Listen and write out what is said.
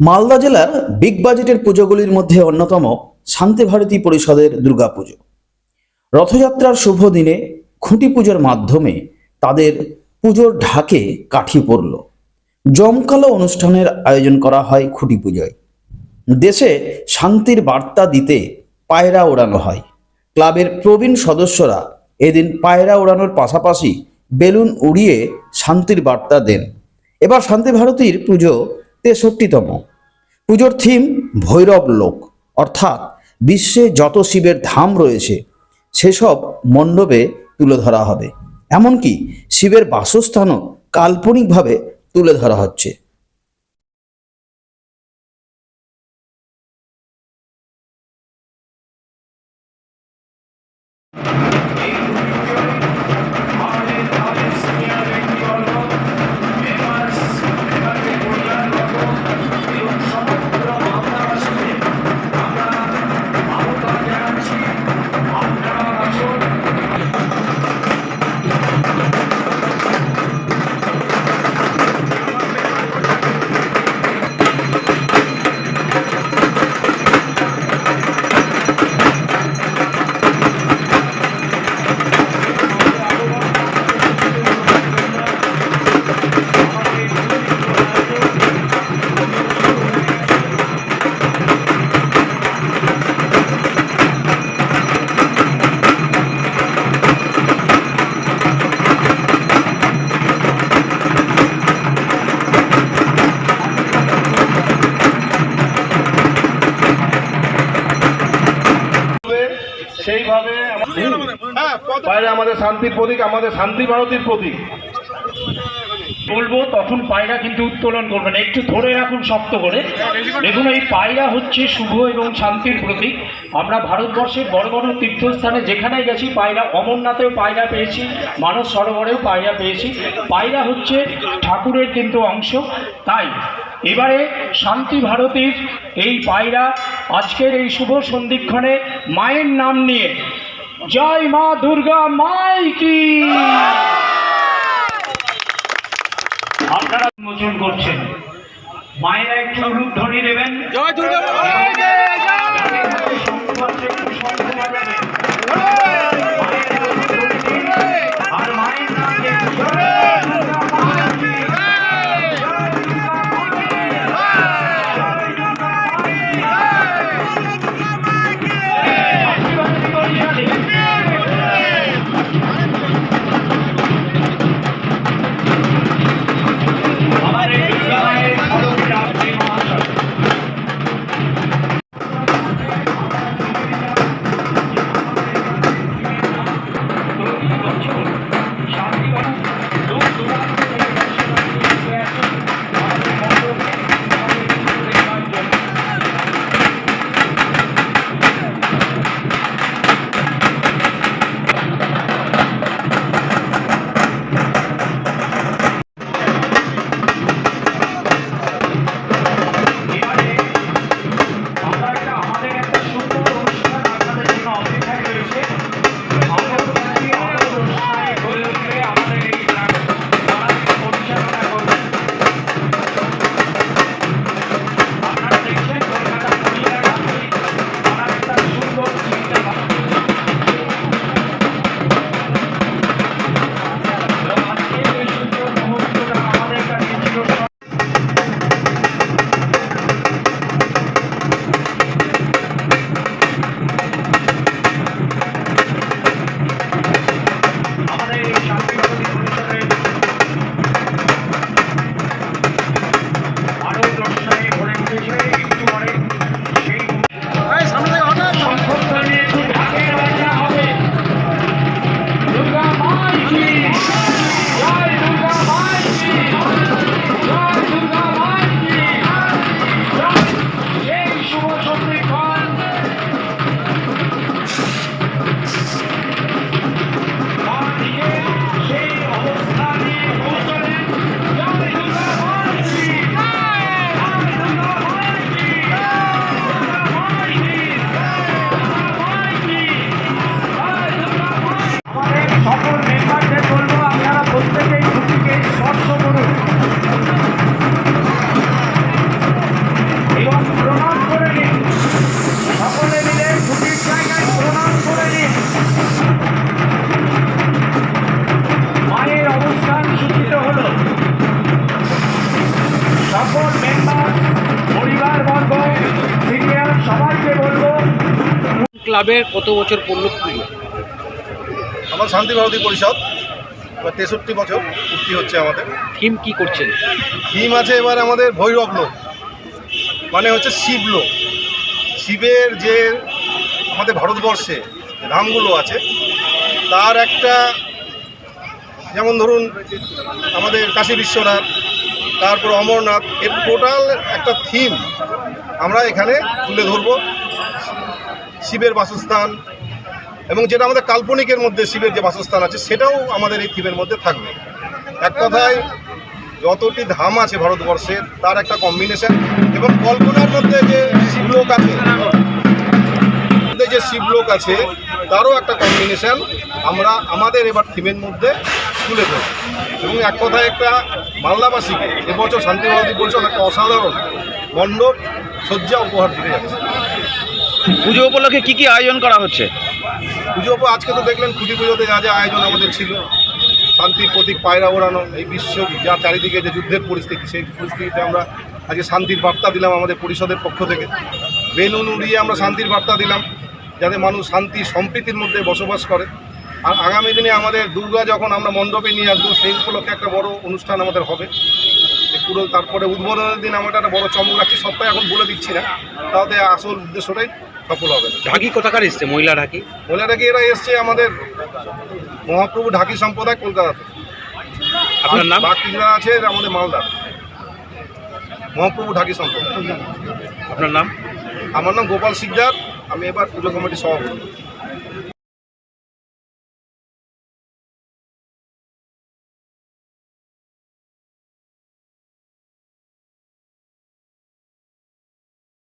মালদা জেলার বিগ বাজেটের পুজোগুলির মধ্যে অন্যতম শান্তি ভারতী পরিষদের দুর্গাপুজো। রথযাত্রার শুভ দিনে খুঁটি পুজোর মাধ্যমে তাদের পুজোর ঢাকে কাঠি পড়ল জমকালো অনুষ্ঠানের আয়োজন করা হয় খুঁটি পুজোয়। দেশে শান্তির বার্তা দিতে পায়রা ওড়ানো হয়। ক্লাবের প্রবীণ সদস্যরা এদিন পায়রা ওড়ানোর পাশাপাশি বেলুন উড়িয়ে শান্তির বার্তা দেন। এবার শান্তি ভারতীর পুজো তেষট্টিতম। পুজোর থিম ভৈরব লোক। অর্থাৎ বিশ্বে যত শিবের ধাম রয়েছে, সেসব মণ্ডপে তুলে ধরা হবে। এমনকি শিবের বাসস্থানও কাল্পনিকভাবে তুলে ধরা হচ্ছে। বাইরে আমাদের শান্তির প্রতীক, আমাদের শান্তি ভারতীর প্রতীক। বলব, তখন পায়রা কিন্তু উত্তোলন করবেন একটু ধরে রাখুন শক্ত করে। দেখুন, এই পায়রা হচ্ছে শুভ এবং শান্তির প্রতীক। আমরা ভারতবর্ষের বড় বড় তীর্থস্থানে যেখানে গেছি, পায়রা, অমরনাথেও পায়রা পেয়েছি, মানস সরোবরেও পায়রা পেয়েছি। পায়রা হচ্ছে ঠাকুরের কিন্তু অংশ। তাই এবারে শান্তি ভারতীর এই পায়রা আজকের এই শুভ সন্ধিক্ষণে মায়ের নাম নিয়ে। জয় মা দুর্গা মাই কি? আপনারা উন্মোচন করছেন। মায়েরা একটু রূপ ধরিয়ে নেবেন জয় দুর্গা ক্লাবের কত বছর পূর্ণ পুজো? আমার শান্তি ভারতী পরিষদ তেষট্টি বছর পূর্তি হচ্ছে আমাদের। থিম কি করছেন? থিম আছে এবার আমাদের ভৈরব লোক মানে হচ্ছে শিব লোক। শিবের যে আমাদের ভারতবর্ষে ধামগুলো আছে তার একটা যেমন ধরুন আমাদের কাশী বিশ্বনাথ তারপর অমরনাথ এর টোটাল একটা থিম আমরা এখানে তুলে ধরবো। শিবের বাসস্থান এবং যেটা আমাদের কাল্পনিকের মধ্যে শিবের যে বাসস্থান আছে, সেটাও আমাদের এই থিমের মধ্যে থাকবে। এক কথায়, যতটি ধাম আছে ভারতবর্ষের তার একটা কম্বিনেশন এবং কল্পনার মধ্যে যে শিবলোক আছে যে শিবলোক আছে, তারও একটা কম্বিনেশন আমরা আমাদের এবার থিমের মধ্যে তুলে ধরব। এবং এক কথায় একটা মালদাবাসীকে এবছর শান্তি ভারতী পরিষদ একটা অসাধারণ মণ্ডপ, শয্যা উপহার দিতে যাচ্ছে। পুজো উপলক্ষে কি কি আয়োজন করা হচ্ছে? পুজো আজকে তো দেখলেন খুঁটি পুজোতে যা যা আয়োজন আমাদের ছিল। শান্তির প্রতীক পায়রা ওড়ানো, এই বিশ্ব যা চারিদিকে যে যুদ্ধের পরিস্থিতি, সেই পরিস্থিতিতে আমরা আজকে শান্তির বার্তা দিলাম আমাদের পরিষদের পক্ষ থেকে। বেলুন উড়িয়ে আমরা শান্তির বার্তা দিলাম, যাতে মানুষ শান্তি, সম্প্রীতির মধ্যে বসবাস করে। আর আগামী দিনে আমাদের দুর্গা যখন আমরা মণ্ডপে নিয়ে আসব, সেই উপলক্ষে একটা বড় অনুষ্ঠান আমাদের হবে। পুরো তারপরে উদ্বোধনের দিন আমরা একটা বড় চমক রাখছি সবটাই এখন বলে দিচ্ছি না। তাতে আসল উদ্দেশ্যটাই সফল হবে ঢাকি কোথাকার এসছে? মহিলা ঢাকি? মহিলা ঢাকি এরা এসছে আমাদের মহাপ্রভু ঢাকি সম্প্রদায় কলকাতা আপনার নাম? বাকিরা আছে আমাদের মালদা। মহাপ্রভু ঢাকি সম্প্রদায়। আপনার নাম? আমার নাম গোপাল সিকদার আমি এবার পুজো কমিটির সভাপতি।